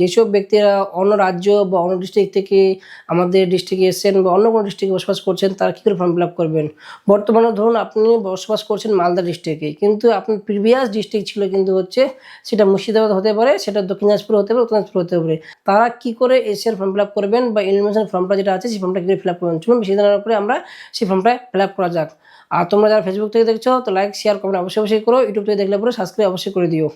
যেসব ব্যক্তিরা অন্য রাজ্য বা অন্য ডিস্ট্রিক্ট থেকে আমাদের ডিস্ট্রিক্টে এসেছেন বা অন্য কোনো ডিস্ট্রিক্টে বসবাস করছেন, তারা কী করে ফর্ম ফিল আপ করবেন? বর্তমানে ধরুন আপনি বসবাস করছেন মালদা ডিস্ট্রিক্টে কিন্তু আপনার প্রিভিয়াস ডিস্ট্রিক্ট ছিল কিন্তু হচ্ছে সেটা মুর্শিদাবাদ হতে পারে, সেটা দক্ষিণ দিনাজপুর হতে পারে, উত্তর হতে পারে। তারা কী করে এসিয়ার ফর্ম ফিল আপ করবেন বা ইনফরমেশন ফর্মটা যেটা আছে সেই ফর্মটা কী করে ফিল আপ করবেন? চলুন বেশি জানার পরে আমরা সেই ফর্মটা ফিল আপ করা যাক। আর তোমরা যারা ফেসবুক থেকে দেখছ, তো লাইক শেয়ার কমেন্ট অবশ্যই অবশ্যই করো ইউটিউব থেকে দেখলে পরে সাবস্ক্রাইব অবশ্যই করে দিও।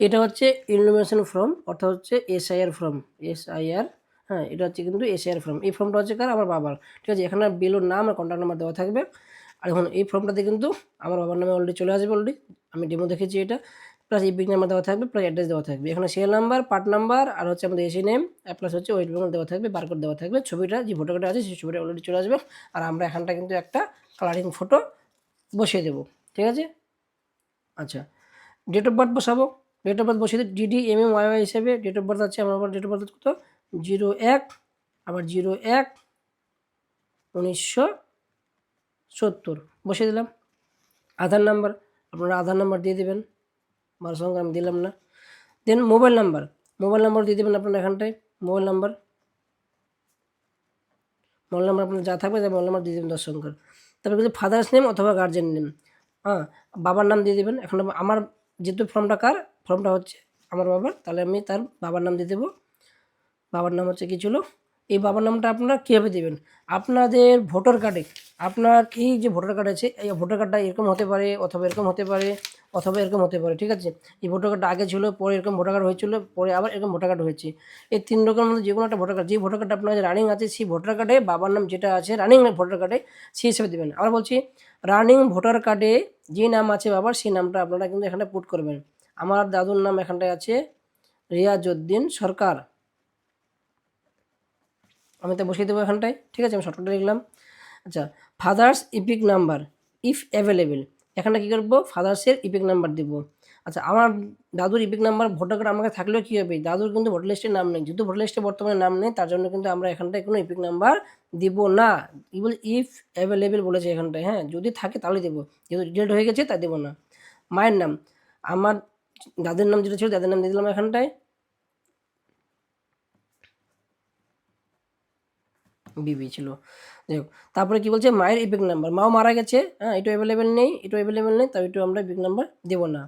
এটা হচ্ছে ইনফরমেশন ফর্ম, অর্থাৎ হচ্ছে এসআইআর ফর্ম এসআইআর হ্যাঁ এটা হচ্ছে কিন্তু এসআইআর ফর্ম। এই ফর্মটা হচ্ছে কার? আমার বাবার। ঠিক আছে, এখানে বিলোর নাম আর কন্ট্যাক্ট নাম্বার দেওয়া থাকবে। আর এখন এই ফর্মটাতে কিন্তু আমার বাবার নামে অলরেডি চলে আসবে অলরেডি আমি ডেমো দেখেছি এটা। প্লাস ইপিক নাম্বার দেওয়া থাকবে প্লাস অ্যাড্রেস দেওয়া থাকবে। এখানে সিএল নাম্বার পার্ট নাম্বার আর হচ্ছে আমাদের এসি নেম প্লাস হচ্ছে ওয়েস্ট বেঙ্গল দেওয়া থাকবে বারকোড দেওয়া থাকবে। ছবিটা, যে কার্ডে আছে, সেই ছবিটা অলরেডি চলে আসবে। আর আমরা এখানটা কিন্তু একটা কালারিং ফটো বসিয়ে দেবো। ঠিক আছে? আচ্ছা ডেট অফ বার্থ বসাবো। ডেট অফ বার্থ বসিয়ে দিই ডিডি এম এম ওয়াই হিসেবে ডেট অফ বার্থ আছে, আমার ডেট অফ বার্থ কত? জিরো এক, আবার জিরো এক, উনিশশো সত্তর। বসিয়ে দিলাম। আধার নাম্বার আপনারা আধার নাম্বার দিয়ে দেবেন। আমার সঙ্গে আমি দিলাম না। দেন মোবাইল নাম্বার মোবাইল নাম্বার দিয়ে দেবেন আপনারা এখানটায়। মোবাইল নাম্বার মোবাইল নাম্বার আপনার যা থাকবে তাই মোবাইল নাম্বার দিয়ে দেবেন দশ সংখ্যার তারপরে কিন্তু ফাদার্স নেম অথবা গার্জেন নেম হ্যাঁ বাবার নাম দিয়ে দেবেন। এখন আমার যেহেতু ফর্মটা কার? ফর্মটা হচ্ছে আমার বাবার, তাহলে আমি তার বাবার নাম দিয়ে দেবো। বাবার নাম হচ্ছে কী ছিল? এই বাবার নামটা আপনারা কীভাবে দেবেন? আপনাদের ভোটার কার্ডে, আপনার এই যে ভোটার কার্ড আছে, এই ভোটার কার্ডটা এরকম হতে পারে, অথবা এরকম হতে পারে, অথবা এরকম হতে পারে, ঠিক আছে? এই ভোটার কার্ডটা আগে ছিল, পরে এরকম ভোটার কার্ড হয়েছিল, পরে আবার এরকম ভোটার কার্ড হয়েছে। এই তিন রকমের মধ্যে যে কোনো একটা ভোটার কার্ড, যে ভোটার কার্ডটা আপনার রানিং আছে, সেই ভোটার কার্ডে বাবার নাম যেটা আছে রানিং ভোটার কার্ডে সেই হিসেবে দেবেন। আবার বলছি রানিং ভোটার কার্ডে যে নাম আছে বাবার, সেই নামটা আপনারা কিন্তু এখানে পুট করবেন। আমার দাদুর নাম এখানটায় আছে রিয়াজউদ্দিন সরকার। আমি তো বসিয়ে দেবো এখানটায়। ঠিক আছে, আমি শর্টকাটে লিখলাম। আচ্ছা father's EPIC number if available এখানে কী করব? ফাদার্সের ইপিক নাম্বার দিব। আচ্ছা আমার দাদুর ইপিক নাম্বার ভোটার কার্ড আমাকে থাকলেও কী হবে? দাদুর কিন্তু ভোটার লিস্টে নাম নেই। যেহেতু ভোটার লিস্টে বর্তমানে নাম নেই, তার জন্য কিন্তু আমরা এখানটায় কোনো ইপিক নাম্বার দিব না। বল? ইফ অ্যাভেলেবেল বলেছে এখানটায় হ্যাঁ। যদি থাকে তাহলে দেবো। যেহেতু ডিলেট হয়ে গেছে, তাই দেবো না। মায়ের নাম, আমার দাদের নাম যেটা ছিল দাদের নাম দিয়ে দিলাম এখানটায়। বিবি ছিল। যাই হোক, তারপরে কি বলছে? মায়ের ইপিক নাম্বার মাও মারা গেছে। হ্যাঁ এটাও অ্যাভেলেবেল নেই, এটাও অ্যাভেলেবেল নেই তাই এটাও আমরা ইপিক নাম্বার দেবো না।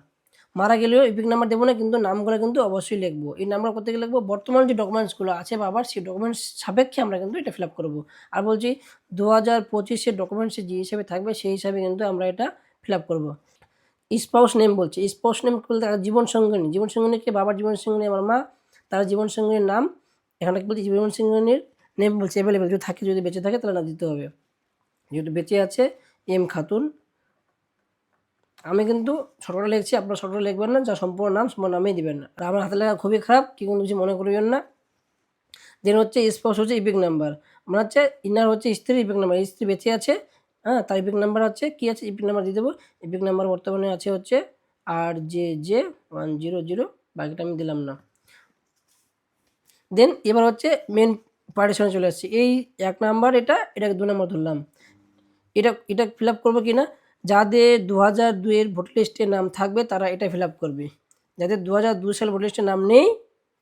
মারা গেলেও ইপিক নাম্বার দেবো না, কিন্তু নামগুলো কিন্তু অবশ্যই লিখব। এই নাম্বার করতে গেলে লিখব? বর্তমান যে ডকুমেন্টসগুলো আছে বাবার, সেই ডকুমেন্টস সাপেক্ষে আমরা কিন্তু এটা ফিল আপ করব। আর বলছি, দু হাজার পঁচিশের ডকুমেন্টসে যে হিসাবে থাকবে, সেই হিসাবে কিন্তু আমরা এটা ফিল আপ করব। স্পাউস নেম বলছে। স্পাউস নেম বলতে তার জীবন সঙ্গিনী। জীবন সঙ্গিনীকে বাবার জীবন সঙ্গিনী, আমার মা, তার জীবন সঙ্গিনীর নাম। এখানে বলছি? জীবন সঙ্গিনীর নেম বলছে অ্যাভেলেবেল যদি থাকে, যদি বেঁচে থাকে, তাহলে না দিতে হবে। যেহেতু বেঁচে আছে, এম খাতুন। আমি কিন্তু ছোটোটা লিখছি, আপনার ছোটোটা লিখবেন না, যা সম্পূর্ণ নাম, সম্পূর্ণ নামেই দিবেন না। আর আমার হাতে লেখা খুবই খারাপ, কি কোনো কিছু মনে করবেন না। দেন হচ্ছে স্পোর্টস হচ্ছে ইপিক নাম্বার। আমার হচ্ছে ইনার হচ্ছে স্ত্রীর ইপিক নাম্বার। স্ত্রী বেঁচে আছে হ্যাঁ তার ইপিক নাম্বার হচ্ছে কী আছে? ইপিক নাম্বার দিয়ে দেবো। ইপিক নাম্বার বর্তমানে আছে হচ্ছে R J J one zero zero. বাকিটা আমি দিলাম না। দেন এবার হচ্ছে মেন পার্টিশনে চলে আসছে। এই এক নাম্বার এটা, এটাকে দু নম্বর ধরলাম। এটা এটা ফিল আপ করব কি না যাদের দু হাজার দুইয়ের ভোটার লিস্টে নাম থাকবে, তারা এটা ফিল আপ করবে। যাদের দু হাজার দু সাল ভোটার লিস্টে নাম নেই,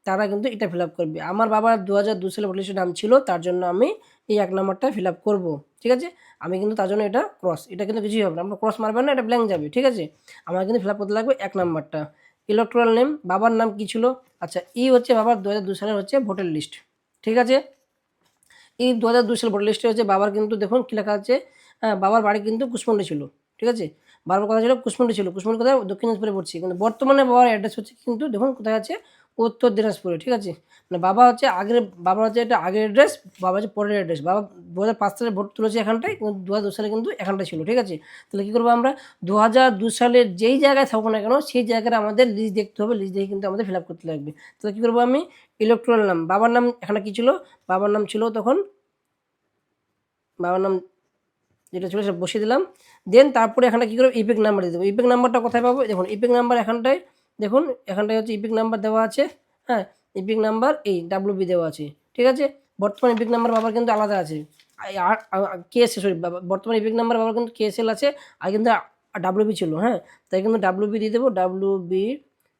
তারা কিন্তু এটা ফিল আপ করবে। আমার বাবার দু হাজার দু সালে ভোটার লিস্টে নাম ছিল, তার জন্য আমি এই এক নাম্বারটা ফিল আপ করব, ঠিক আছে? আমি কিন্তু তার জন্য এটা ক্রস এটা কিন্তু কিছুই হবে না। আমরা ক্রস মারবেন না, এটা ব্ল্যাঙ্ক যাবে, ঠিক আছে? আমার কিন্তু ফিল আপ করতে লাগবে এক নম্বরটা। ইলেকট্রাল নেম বাবার নাম কী ছিল? আচ্ছা ই হচ্ছে বাবার দু হাজার সালের হচ্ছে ভোটার লিস্ট ঠিক আছে? এই দু হাজার দুই সাল ভোটার লিস্টে হচ্ছে বাবার কিন্তু দেখুন কী লেখা আছে হ্যাঁ বাবার বাড়ি কিন্তু কুসমন্ডি ছিল, ঠিক আছে? বাবার কথা ছিল কুসমন্ডি ছিল কুসমন্ডি কোথায়? দক্ষিণ দিনাজপুরে পড়ছি, কিন্তু বর্তমানে বাবার অ্যাড্রেস হচ্ছে কিন্তু দেখুন কোথায় আছে? উত্তর দিনাজপুরে, ঠিক আছে? মানে বাবা হচ্ছে আগের বাবা হচ্ছে এটা আগের অ্যাড্রেস বাবা হচ্ছে পরের অ্যাড্রেস বাবা দু হাজার পাঁচ সালে ভোট তুলেছে এখানটায়, কিন্তু দু হাজার সালে কিন্তু এখানটায় ছিল, ঠিক আছে? তাহলে কী করব আমরা? দু হাজার দু সালের যেই জায়গায় থাকব না কেন, সেই জায়গায় আমাদের লিস্ট দেখতে হবে লিস্ট দেখে কিন্তু আমাদের ফিল আপ করতে লাগবে। তাহলে কী করব আমি? ইলেকট্রাল নাম। বাবার নাম এখানে কী ছিল? বাবার নাম ছিল তখন, বাবার নাম যেটা ছিল সেটা বসিয়ে দিলাম। দেন তারপরে এখানটা কী করব? ইপিক নাম্বার দিয়ে দেবো। ইপিক নাম্বারটা কোথায় পাবো? দেখুন ইপিক নাম্বার এখানটায় দেখুন, এখানটায় হচ্ছে ইপিক নাম্বার দেওয়া আছে হ্যাঁ ইপিক নাম্বার এই ডাব্লু বি দেওয়া আছে, ঠিক আছে? বর্তমান ইপিক নাম্বার বাবার কিন্তু আলাদা আছে। কে এস সরি বর্তমান ইপিক নাম্বার বাবার কিন্তু কে এস আছে, আর কিন্তু ডাব্লু বি ছিল হ্যাঁ? তাই কিন্তু ডাব্লু বি দিয়ে দেবো W B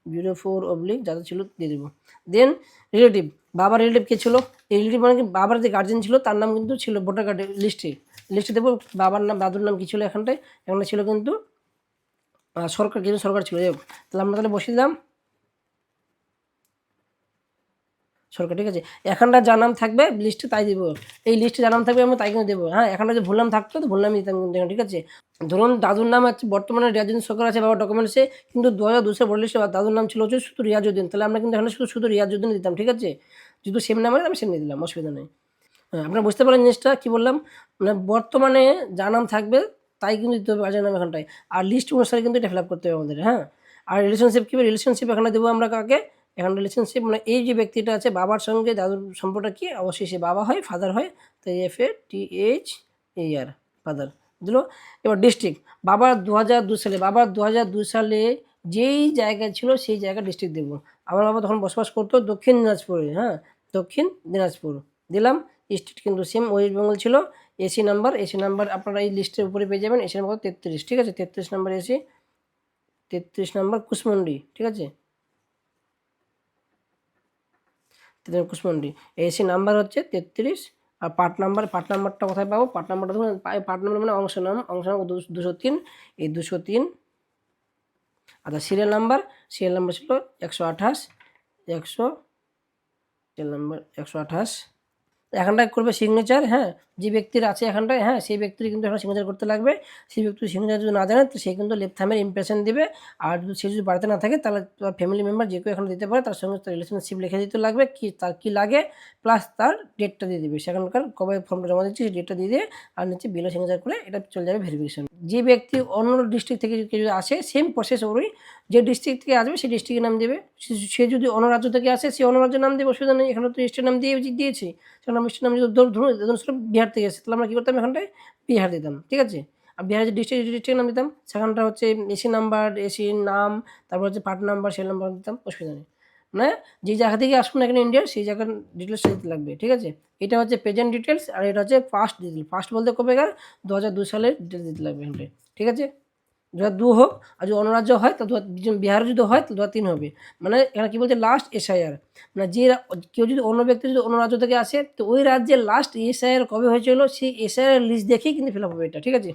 zero four oblique যাদের ছিল দিয়ে দেবো। দেন রিলেটিভ বাবার রিলেটিভ কে ছিল? রিলেটিভ মানে বাবার যে গার্জেন ছিল, তার নাম কিন্তু ছিল ভোটার কার্ডের লিস্টে লিস্টে দেবো, বাবার নাম, দাদুর নাম কী ছিল এখানটায়? এখানে ছিল কিন্তু সরকার কিন্তু সরকার ছিল। যাই। তাহলে আমরা তাহলে বসিয়ে দিলাম। সরকার, ঠিক আছে? এখানটা যা নাম থাকবে লিস্টে তাই দিব। এই লিস্টে যা নাম থাকবে, আমরা তাই কিন্তু দেবো। হ্যাঁ এখানটা যদি ভুল নাম থাকতো, তো ভুল নামই দিতাম কিন্তু ঠিক আছে? ধরুন, দাদুর নাম আছে, বর্তমানে রিয়াজুদ্দিন সরকার আছে, বাবা ডকুমেন্টসে কিন্তু দু হাজার দুশো বলে লিস্টে দাদুর নাম ছিল হচ্ছে শুধু রিয়াজুদ্দিন। তাহলে আমরা কিন্তু এখানে শুধু শুধু রিয়াজুদ্দিন দিতাম, ঠিক আছে? যদি সেম নাম হয় আমি সেম দিয়ে দিলাম, অসুবিধা নেই। হ্যাঁ আপনারা বুঝতে পারলেন জিনিসটা, কী বললাম? মানে বর্তমানে যা নাম থাকবে তাই কিন্তু দিতে হবে গার্জেন নাম এখানটায় আর লিস্ট অনুসারে কিন্তু এটা ফিল করতে হবে আমাদের হ্যাঁ? আর রিলেশনশিপ কী রিলেশনশিপ এখানে দেবো আমরা কাকে? এখন রিলেশনশিপ মানে এই যে ব্যক্তিটা আছে, বাবার সঙ্গে দাদুর সম্পর্কটা কি? অবশ্যই সে বাবা হয় ফাদার হয় তো F A T H A R father বুঝলো? এবার ডিস্ট্রিক্ট বাবার দু হাজার দু সালে, বাবার দু হাজার দু সালে যেই জায়গা ছিল সেই জায়গা ডিস্ট্রিক্ট দেবো। আমার বাবা তখন বসবাস করতো দক্ষিণ দিনাজপুরে হ্যাঁ? দক্ষিণ দিনাজপুর। দিলাম স্টেট কিন্তু সেম ওয়েস্ট বেঙ্গল ছিল এসি নাম্বার এসি নাম্বার আপনারা এই লিস্টের উপরে পেয়ে যাবেন এসি নাম্বার তেত্রিশ, ঠিক আছে? তেত্রিশ নাম্বার এসি তেত্রিশ নাম্বার কুশমন্ডি, ঠিক আছে? কুশমন্ডি এসি নাম্বার হচ্ছে তেত্রিশ, আর পার্ট নাম্বার পার্ট নাম্বারটা কোথায় পাবো? পার্ট নাম্বারটা ধরুন পার্ট নাম্বার মানে অংশ নাম অংশ নাম দুশো তিন, এই দুশো তিন। আচ্ছা সিরিয়াল নাম্বার সিরিয়াল নাম্বার ছিল একশো আঠাশ, একশো সিরিয়াল নাম্বার একশো আঠাশ। এখানটায় করবে সিগনেচার হ্যাঁ? যে ব্যক্তির আছে এখানটায় হ্যাঁ সেই ব্যক্তির কিন্তু এখন সিগনেচার করতে লাগবে। সেই ব্যক্তির সিগনেচার যদি না জানে, তো সে কিন্তু লেফট থামের ইমপ্রেশন দেবে। আর যদি সে যদি বাড়িতে না থাকে, তাহলে তার ফ্যামিলি মেম্বার যে কেউ এখানে দিতে পারে, তার সঙ্গে তার রিলেশনশিপ লিখে দিতে লাগবে, কি তার কী লাগে প্লাস তার ডেটটা দিয়ে দেবে। সেখানকার কবে ফর্মটা জমা দিচ্ছে, সেই ডেটটা দিয়ে দিয়ে আর নিচে বিলে সিগনেচার করে এটা চলে যাবে ভেরিফিকেশন যে ব্যক্তি অন্য ডিস্ট্রিক্ট থেকে কেউ যদি আসে সেম প্রসেস ওরই যে ডিস্ট্রিক্ট থেকে আসবে, সেই ডিস্ট্রিক্টের নাম দেবে। সে- যদি অন্য রাজ্য থেকে আসে, সে অন্য রাজ্যের নাম দেবে, অসুবিধা নেই। এখানে তো স্টেট নাম দিয়ে দিয়েছি সেখানে আমি স্টেট নাম যদি ধরুন বিহার থেকে এসে তাহলে আমরা কী করতাম এখানটায়? বিহার দিতাম, ঠিক আছে? আর বিহারের যে ডিস্ট্রিক্ট ডিস্ট্রিক্টের নাম দিতাম, সেখানটা হচ্ছে এসি নাম্বার এসির নাম, তারপর হচ্ছে পার্ট নাম্বার সেই নাম্বার দিতাম, অসুবিধা নেই। মানে যে জায়গা থেকে আসুন না এখানে ইন্ডিয়ার সেই জায়গার ডিটেলস দিতে লাগবে, ঠিক আছে? এটা হচ্ছে প্রেজেন্ট ডিটেলস আর এটা হচ্ছে ফার্স্ট ডিটেল ফার্স্ট বলতে কবেকার দু হাজার দু সালের ডিটেলস দিতে লাগবে এখানটায়, ঠিক আছে? দু দু হোক, আর যদি অন্য রাজ্য হয় তো দু বিহারে যদি হয় তো দু তিন হবে। মানে এখানে কী বলছে লাস্ট এসআইআর মানে যে কেউ যদি অন্য ব্যক্তি যদি অন্য রাজ্য থেকে আসে, তো ওই রাজ্যের লাস্ট এসআইআর কবে হয়েছিল, সেই এসআইআর লিস্ট দেখেই কিন্তু ফিল আপ হবে এটা, ঠিক আছে?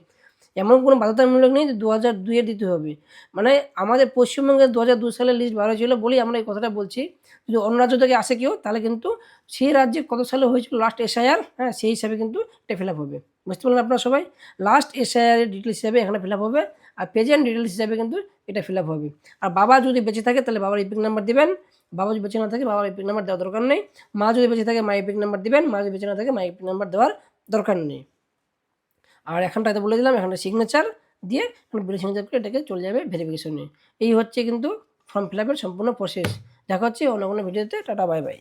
এমন কোনো বাধ্যতামূলক নেই যে দু হাজার দুইয়ে দিতে হবে। মানে আমাদের পশ্চিমবঙ্গে দু হাজার দু সালের লিস্ট বার হয়েছিল বলেই আমরা এই কথাটা বলছি। যদি অন্য রাজ্য থেকে আসে কেউ, তাহলে কিন্তু সেই রাজ্যে কত সালে হয়েছিল লাস্ট এসআইআর হ্যাঁ সেই হিসাবে কিন্তু এটা ফিল আপ হবে। বুঝতে পারলেন আপনারা সবাই? লাস্ট এসআইআর ডিটেলস হিসাবে এখানে ফিল আপ হবে আর প্রেজেন্ট ডিটেলস হিসাবে কিন্তু এটা ফিল আপ হবে। আর বাবা যদি বেঁচে থাকে তাহলে বাবার ইপিক নাম্বার দেবেন। বাবা যদি বেঁচে না থাকে বাবার ইপিক নাম্বার দেওয়ার দরকার নেই। মা যদি বেঁচে থাকে মা ইপিক নাম্বার দেবেন। মা যদি বেঁচে না থাকে মা ইপিক নাম্বার দেওয়ার দরকার নেই। আর এখানটাতে বলে দিলাম এখানে সিগনেচার দিয়ে বিল সিগনেচার করে এটাকে চলে যাবে ভেরিফিকেশনে এই হচ্ছে কিন্তু ফর্ম ফিল আপের সম্পূর্ণ প্রসেস দেখা হচ্ছে অন্য কোনো ভিডিওতে টাটা বাই বাই